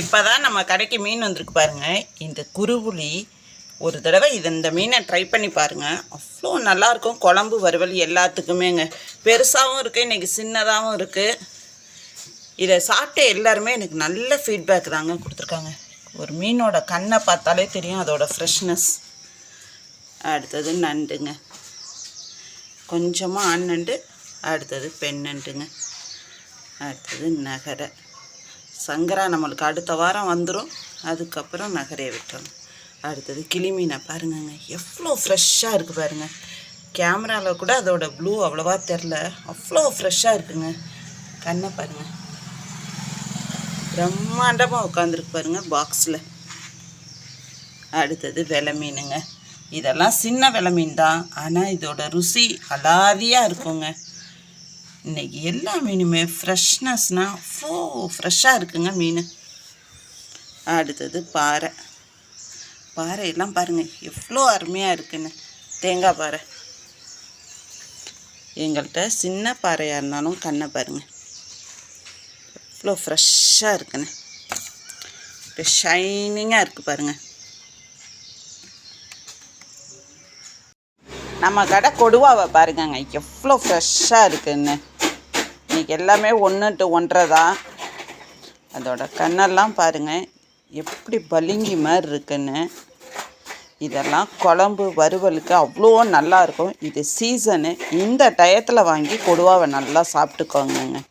இப்போ தான் நம்ம கடைக்கு மீன் வந்திருக்கு பாருங்க. இந்த குருவுளி ஒரு தடவை இது இந்த மீனை ட்ரை பண்ணி பாருங்கள் அவ்வளோ நல்லாயிருக்கும் குழம்பு வறுவல் எல்லாத்துக்குமேங்க. பெருசாகவும் இருக்குது இன்றைக்கி சின்னதாகவும் இருக்குது இதை சாப்பிட்டு எல்லாருமே எனக்கு நல்ல ஃபீட்பேக் தாங்க கொடுத்துருக்காங்க. ஒரு மீனோட கண்ணை பார்த்தாலே தெரியும் அதோடய ஃப்ரெஷ்னஸ் அடுத்தது நண்டுங்க. கொஞ்சமாக ஆண் நண்டு அடுத்தது பெண் நண்டுங்க. அடுத்தது நகரை சங்கரா நம்மளுக்கு அடுத்த வாரம் வந்துடும் அதுக்கப்புறம் நகரையை விட்டுறணும் அடுத்தது கிளிமீனை பாருங்கங்க. எவ்வளோ ஃப்ரெஷ்ஷாக இருக்குது பாருங்கள் கேமராவில் கூட அதோட ப்ளூ அவ்வளோவா தெரில அவ்வளோ ஃப்ரெஷ்ஷாக இருக்குங்க. கண்ணை பாருங்கள் பிரம்மாண்டமாக உட்காந்துருக்கு பாருங்க பாக்ஸில் அடுத்தது வெலை மீனுங்க. இதெல்லாம் சின்ன வெலை மீன் தான். ஆனால் இதோட ருசி அலாதியாக இருக்குங்க. இன்னைக்கு எல்லா மீனுமே ஃப்ரெஷ்னஸ்னால் ஃபோ ஃப்ரெஷ்ஷாக இருக்குங்க மீன். அடுத்தது பாறை. பாறையெல்லாம் பாருங்கள் எவ்வளோ அருமையாக இருக்குன்னு. தேங்காய் பாறை. எங்கள்கிட்ட சின்ன பாறையாக இருந்தாலும் கண்ணை பாருங்கள் எவ்வளோ ஃப்ரெஷ்ஷாக இருக்குன்னு. இப்போ ஷைனிங்காக இருக்குது பாருங்கள் நம்ம கடை கொடுவாவை பாருங்கங்க எவ்வளோ ஃப்ரெஷ்ஷாக இருக்குன்னு. இன்றைக்கி எல்லாமே ஒன்று டு ஒன்றரை தான். அதோட கண்ணெல்லாம் பாருங்கள் எப்படி பளிங்கி மாதிரி இருக்குன்னு. இதெல்லாம் குழம்பு வறுவலுக்கு அவ்வளோ நல்லா இருக்கும். இது சீசனு இந்த டயத்தில் வாங்கி கொடுவாவை நல்லா சாப்பிட்டுக்கோங்க